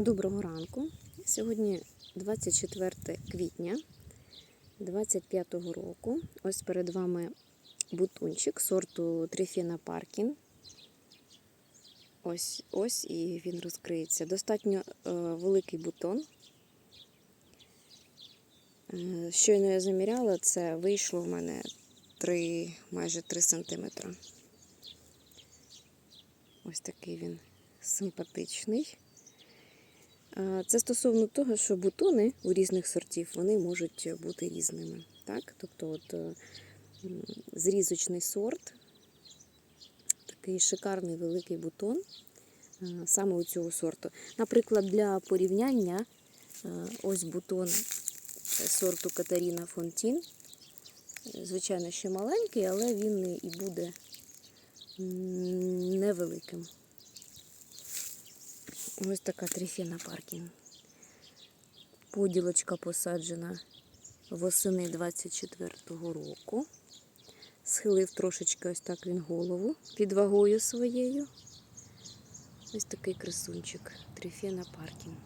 Доброго ранку. Сьогодні 24 квітня 25-го року. Ось перед вами бутончик сорту Трифіна Паркін. Ось ось і він розкриється. Достатньо е, великий бутон. Е, щойно я заміряла, це вийшло в мене 3, майже 3 см. Ось такий він симпатичний. Це стосовно того, що бутони у різних сортів вони можуть бути різними. Так? Тобто от, е, зрізочний сорт, такий шикарний великий бутон е, саме у цього сорту. Наприклад, для порівняння е, ось бутон сорту Катаріна Фонтін. Звичайно, ще маленький, але він і буде невеликим. Ось така трифіна паркінг. Поділочка посаджена восени 24-го року. Схилив трошечки ось так він голову під вагою своєю. Ось такий красунчик. Трифіна паркінг.